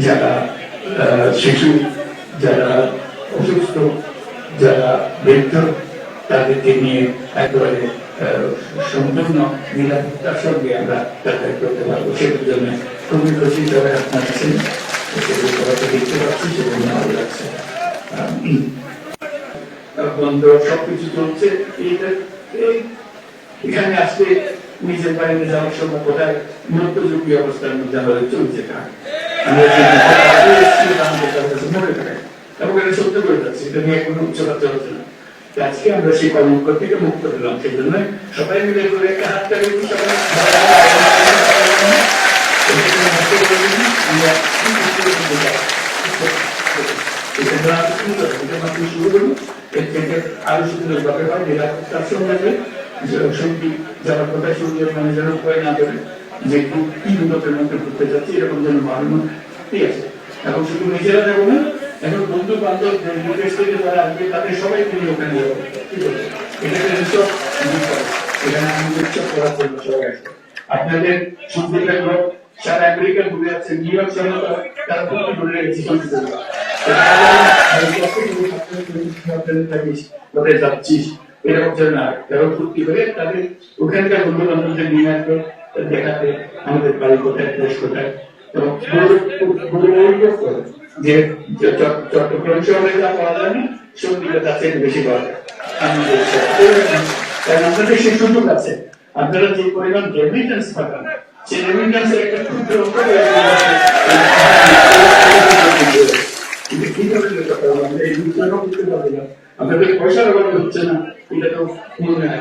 যারা শিশু, যারা অসুস্থ, যারা বৃদ্ধ, তাদেরকে নিয়ে একেবারে সম্পূর্ণ নিরাপত্তার সঙ্গে আমরা যাতায়াত করতে পারব। সেটার জন্য খুবই খুশি যারা আপনার আছেন দেখতে পাচ্ছি, সেগুলো ভালো লাগছে। সবকিছু চলছে। এইটা, এই- এখানে আসলে নিজের বাড়িতে যাওয়ার সময় কোথায় মধ্যযুগী অবস্থার মধ্যে আমাদের চলছে কাজ। এবং এটা সত্য করে যাচ্ছে এটা নিয়ে কোনো উচ্চতা চলছে না আজকে আমরা সেই কলঙ্ক থেকে মুক্ত পেলাম সেই জন্য সবাই মিলে করে একটা হাত তালি দিয়ে সবাই আমরা এটা আমরা সুন্দর, এটা মাত্র শুরু করব। এর থেকে সুন্দর ব্যাপার হয়, নিরাপত্তার সঙ্গে যে সঙ্গী যাওয়ার কথা শুনলে মানে যেন ভয় না করে যে কি উন্নতের মধ্যে ঘুরতে যাচ্ছি এরকম যেন ভাবনা ঠিক আছে এখন শুধু নিজেরা যাব না এখন বন্ধু বান্ধব বিদেশ থেকে যারা আসবে তাদের সবাইকে নিয়ে ওখানে যাব তারা- তারা এরকম যেন না কারণ ফুর্তি করে তাদের ওখানকার বন্ধু বান্ধবদের নিয়ে আসবে দেখাতে আমাদের বাড়ি কোথায় কোথায় যে যে চট- চট্টগ্রাম শহরে যা যায়। না তার থেকে বেশি আপনাদের সেই সুযোগ আছে। আপনারা যে পরিমাণ রেমিটেন্স পাঠান, সেই রেমিটেন্সের একটা ক্ষুদ্র আপনাদের পয়সার হচ্ছে না এটা তো মনে হয়।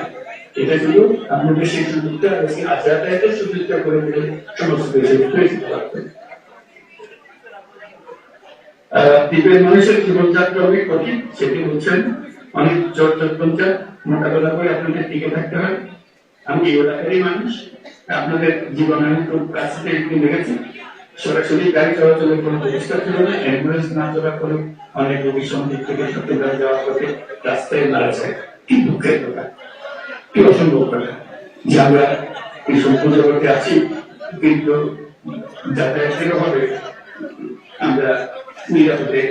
এটা শুধু আপনাদের সেই সুযোগটা যাতায়াতের সুযোগটা করে দিলে সমস্ত দেশে দ্বীপের মানুষের জীবনযাত্রা অনেক কঠিন, সেটি বলছেন অনেক জোর যন্ত্রণা মোকাবেলা করে আপনাদের টিকে থাকতে হয়। আমি এই এলাকারই মানুষ, আপনাদের জীবন আমি খুব কাছ থেকে একটু দেখেছি। সরাসরি গাড়ি চলাচলের কোনো ব্যবস্থা ছিল না, অ্যাম্বুলেন্স না চলার ফলে অনেক রোগী সন্দিক থেকে চট্টগ্রাম যাওয়ার পথে রাস্তায় মারা যায়। দুঃখের কথা। কি অসম্ভব কথা যে আমরা এই জগতে আছি, কিন্তু অভাবে আমরা নিরাপদে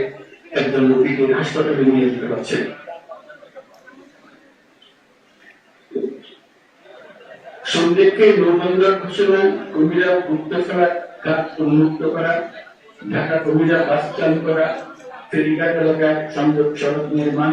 একজন হাসপাতালে নিয়ে যেতে সন্দেহকে নৌবন্দর ঘোষণা কবিরা মুক্ত করা ঘাট উন্মুক্ত করা, ঢাকা কবিরা বাস চালু করা, ফেরিঘাট এলাকায় সংযোগ সড়ক নির্মাণ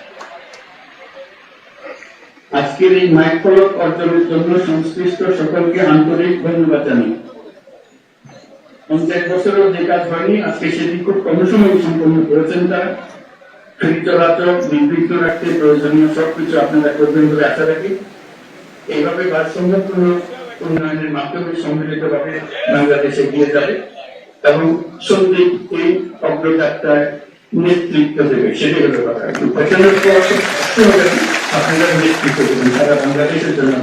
আজকের এই মাইক ফলক অর্জনের জন্য সংশ্লিষ্ট সকলকে আন্তরিক ধন্যবাদ জানাই। পঞ্চায়েত বছরেও যে কাজ হয়নি আজকে সেটি খুব কম সময়ে সম্পন্ন করেছেন তারা। ফেরি চলাচল রাখতে প্রয়োজনীয় সবকিছু আপনারা করবেন বলে আশা রাখি। এইভাবে ভারসাম্যপূর্ণ উন্নয়নের মাধ্যমে সম্মিলিতভাবে বাংলাদেশ এগিয়ে যাবে এবং সন্দীপ এই অগ্রযাত্রায় নেতৃত্ব দেবে হলো কথা। আপনারা দেবেন সারা বাংলাদেশের জন্য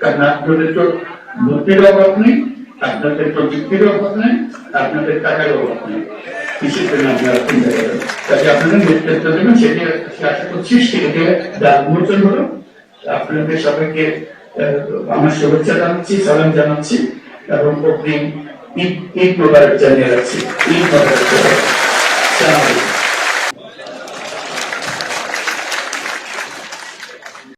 কারণ আপনাদের তো বুদ্ধির অভাব নেই, আপনাদের প্রযুক্তির অভাব নেই, আপনাদের টাকার অভাব নেই। কিসের জন্য আপনারা চিন্তা করেন কাজে আপনারা নেতৃত্ব করছি সেটি উন্মোচন হলো। আপনাদের সবাইকে আমার শুভেচ্ছা জানাচ্ছি, সালাম জানাচ্ছি, এবং অগ্রিম ঈদ ঈদ জানিয়ে রাখছি। ঈদ মোবারক।